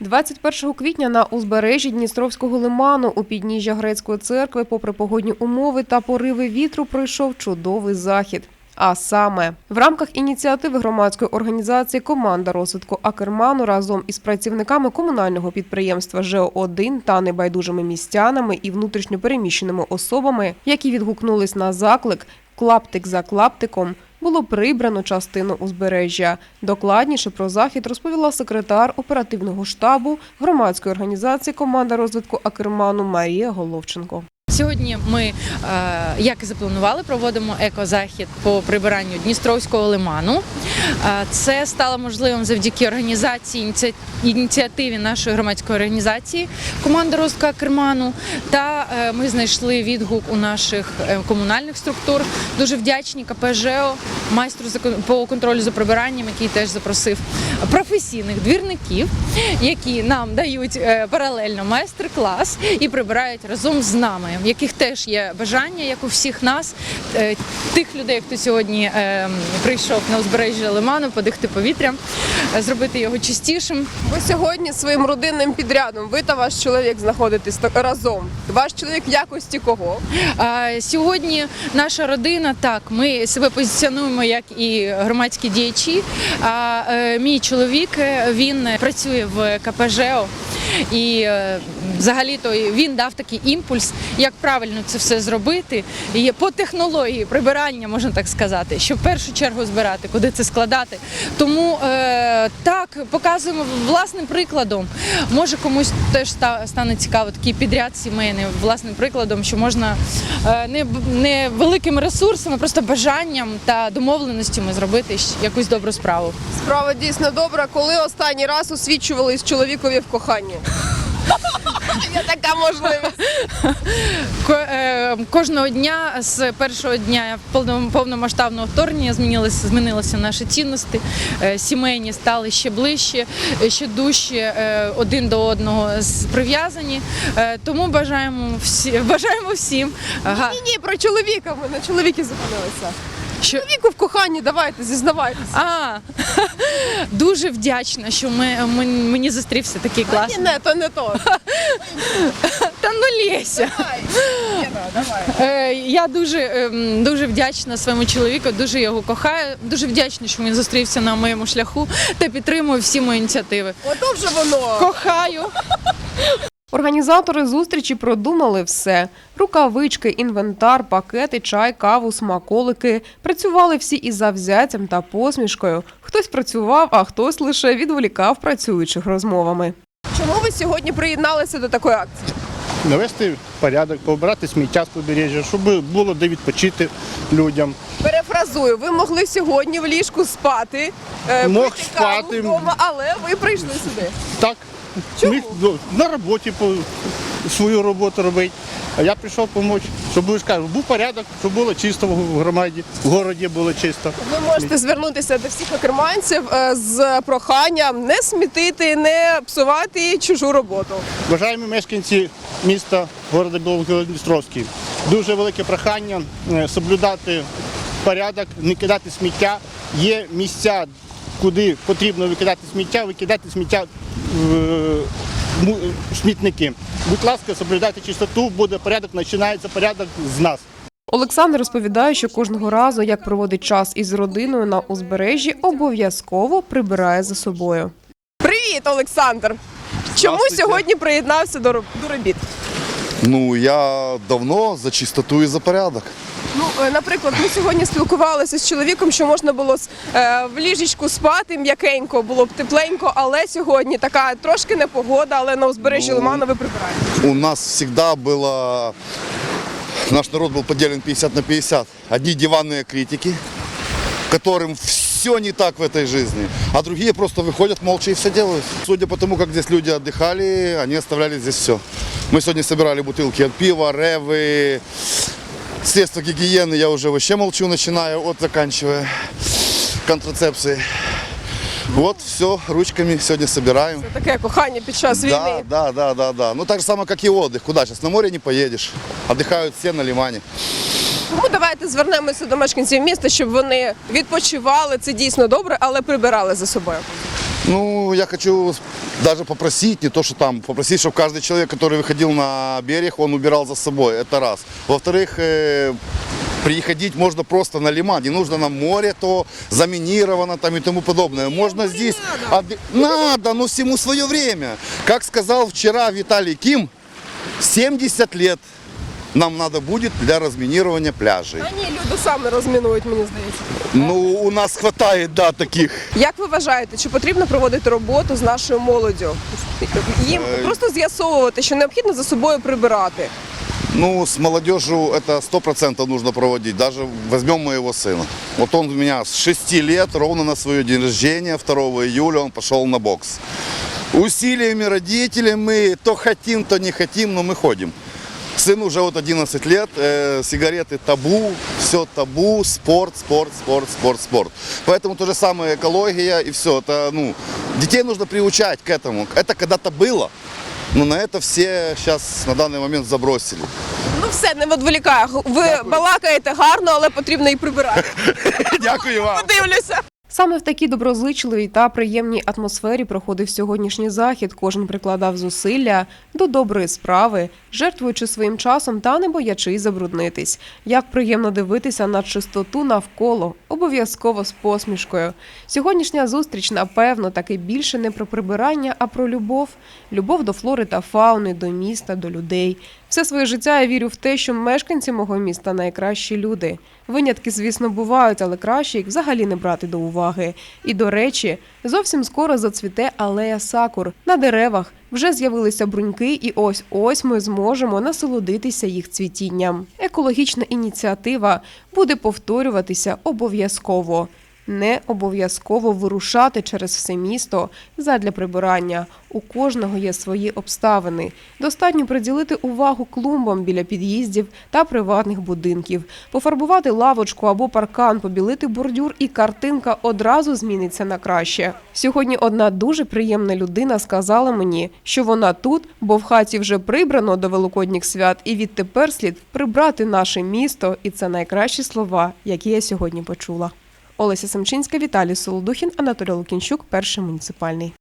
21 квітня на узбережжі Дністровського лиману у підніжжя грецької церкви, попри погодні умови та пориви вітру, пройшов чудовий захід. А саме в рамках ініціативи громадської організації Команда розвитку Акерману разом із працівниками комунального підприємства ЖО1 та небайдужими містянами і внутрішньо переміщеними особами, які відгукнулись на заклик клаптик за клаптиком. Було прибрано частину узбережжя. Докладніше про захід розповіла секретар оперативного штабу громадської організації Команда розвитку Акерману Марія Головченко. Сьогодні ми, е, як і запланували, проводимо екозахід по прибиранню Дністровського лиману. Е, Це стало можливим завдяки організації ініціативі нашої громадської організації команда розвитку Керману. Та е, ми знайшли відгук у наших комунальних структур. Дуже вдячні КП ЖЕО, майстру по контролю за прибиранням, який теж запросив професійних двірників, які нам дають паралельно майстер-клас і прибирають разом з нами, яких теж є бажання, як у всіх нас, е, тих людей, хто сьогодні е, прийшов на узбережжя лиману, подихти повітрям, е, зробити його чистішим. Ви сьогодні своїм родинним підрядом, ви та ваш чоловік знаходитесь разом. Ваш чоловік в якості кого? Сьогодні наша родина так, ми себе позиціонуємо як і громадські діячі. А мій чоловік він працює в КПЖО. І е, взагалі-то він дав такий імпульс, як правильно це все зробити. І по технології прибирання, можна так сказати, що в першу чергу збирати, куди це складати. Тому е, так показуємо власним прикладом. Може комусь теж ста- стане цікаво такий підряд сімейний власним прикладом, що можна е, не, не великими ресурсами, просто бажанням та домовленостями зробити якусь добру справу. Справа дійсно добра. Коли останній раз освічувались чоловікові в коханні? Є така можливість. Е, Кожного дня з першого дня повно- повномасштабного вторгнення змінилися, змінилися наші цінності. Е, Сімейні стали ще ближче, ще дужче е, один до одного прив'язані. Тому бажаємо всі бажаємо всім Ні, ні, про чоловіка. Ми на чоловіки зупинилися. Що Чоловіку в коханні, давайте, зізнавайтеся. а дуже вдячна, що ми, ми- мені зустрівся такий клас. Ні, не, то не то. Та ну Леся. Давай, давай. Е, Я дуже, ем, дуже вдячна своєму чоловіку, дуже його кохаю. Дуже вдячна, що він зустрівся на моєму шляху та підтримує всі мої ініціативи. Ото вже воно. Кохаю. Організатори зустрічі продумали все: рукавички, інвентар, пакети, чай, каву, смаколики. Працювали всі із завзяттям та посмішкою. Хтось працював, а хтось лише відволікав працюючих розмовами. Чому ви сьогодні приєдналися до такої акції? навести порядок, побрати сміття з побережжя, щоб було де відпочити людям. Перефразую, ви могли сьогодні в ліжку спати, е, Мог пити каву спати. вдома, але ви прийшли сюди. Так? Міг на роботі свою роботу робити. А я прийшов допомогти, щоб ви скажу, був порядок, щоб було чисто в громаді, в городі було чисто. Ви можете звернутися до всіх акерманців е, з проханням не смітити, не псувати чужу роботу. Бажаємо мешканці міста города Білогородністровський. Дуже велике прохання е, соблюдати порядок, не кидати сміття. Є місця, куди потрібно викидати сміття, викидати сміття в смітники. Будь ласка, соблюдайте чистоту, буде порядок, починається порядок з нас. Олександр розповідає, що кожного разу, як проводить час із родиною на узбережжі, обов'язково прибирає за собою. Привіт, Олександр! Чому сьогодні приєднався до, до робіт? Ну, я давно за чистоту і за порядок. Ну, е, наприклад, ми сьогодні спілкувалися з чоловіком, що можна було с- е, в ліжечку спати м'якенько, було б тепленько, але сьогодні така трошки непогода, але на узбережжі Ну, Лиману ви прибираєте. У нас всегда было... Наш народ был поделен 50 на 50. Одни диванные критики, которым все не так в этой жизни, а другие просто выходят молча и все делают. Судя по тому, как здесь люди отдыхали, они оставляли здесь все. Мы сегодня собирали бутылки от пива, ревы, средства гигиены, я уже вообще молчу, начиная от заканчивая контрацепцией. Вот все ручками сегодня собираем. Таке кохання під час Да, війни. да, да, да, да. Ну так же самое, как и отдых. Куда сейчас? На море не поедешь. Отдыхают все на лимане. Тому давайте звернемося до мешканців міста, щоб вони відпочивали. Це дійсно добре, але прибирали за собою. Ну, я хочу даже попросить, не то, что там, попросить, чтобы каждый человек, который выходил на берег, он убирал за собой. Это раз. Во-вторых, э, приходить можно просто на лиман. Не нужно на море, то заминировано там и тому подобное. Можно здесь... отды- Надо, но всему свое время. Как сказал вчера Виталий Ким, 70 лет нам надо будет для разминирования пляжей. Та ні, люди самі розмінують, мені здається. Ну, у нас хватает, да, таких. Як ви вважаєте, чи потрібно проводити роботу з нашою молоддю? Їм Е, просто з'ясовувати, що необхідно за собою прибирати. Ну, с молодежью это сто процентов нужно проводить. Даже возьмем моего сына. Вот он у меня с 6 лет, ровно на свое день рождения, 2 июля, он пошел на бокс. Усилиями родителей мы то хотим, то не хотим, но мы ходим. Сыну уже вот 11 лет, э, сигареты табу, все табу, спорт, спорт, спорт, спорт, спорт. Поэтому то же самое экология и все. Это, ну, детей нужно приучать к этому. Это когда-то было, но на это все сейчас на данный момент забросили. Ну все, не відволікаю. Ви балакаєте гарно, але потрібно і прибирати. Дякую вам. Подивлюся. Саме в такій доброзичливій та приємній атмосфері проходив сьогоднішній захід. Кожен прикладав зусилля до доброї справи, жертвуючи своїм часом та не боячись забруднитись. Як приємно дивитися на чистоту навколо, обов'язково з посмішкою. Сьогоднішня зустріч, напевно, таки більше не про прибирання, а про любов. Любов до флори та фауни, до міста, до людей. Все своє життя я вірю в те, що мешканці мого міста найкращі люди. Винятки, звісно, бувають, але краще їх взагалі не брати до уваги. І до речі, зовсім скоро зацвіте алея сакур. На деревах вже з'явилися бруньки, і ось ось ми зможемо насолодитися їх цвітінням. Екологічна ініціатива буде повторюватися обов'язково. Не обов'язково вирушати через все місто задля прибирання. У кожного є свої обставини. Достатньо приділити увагу клумбам біля під'їздів та приватних будинків, пофарбувати лавочку або паркан, побілити бордюр, і картинка одразу зміниться на краще. Сьогодні одна дуже приємна людина сказала мені, що вона тут, бо в хаті вже прибрано до великодніх свят, і відтепер слід прибрати наше місто. І це найкращі слова, які я сьогодні почула. Олеся Самчинська, Віталій Солодухін, Анатолій Лукінчук, перший муніципальний.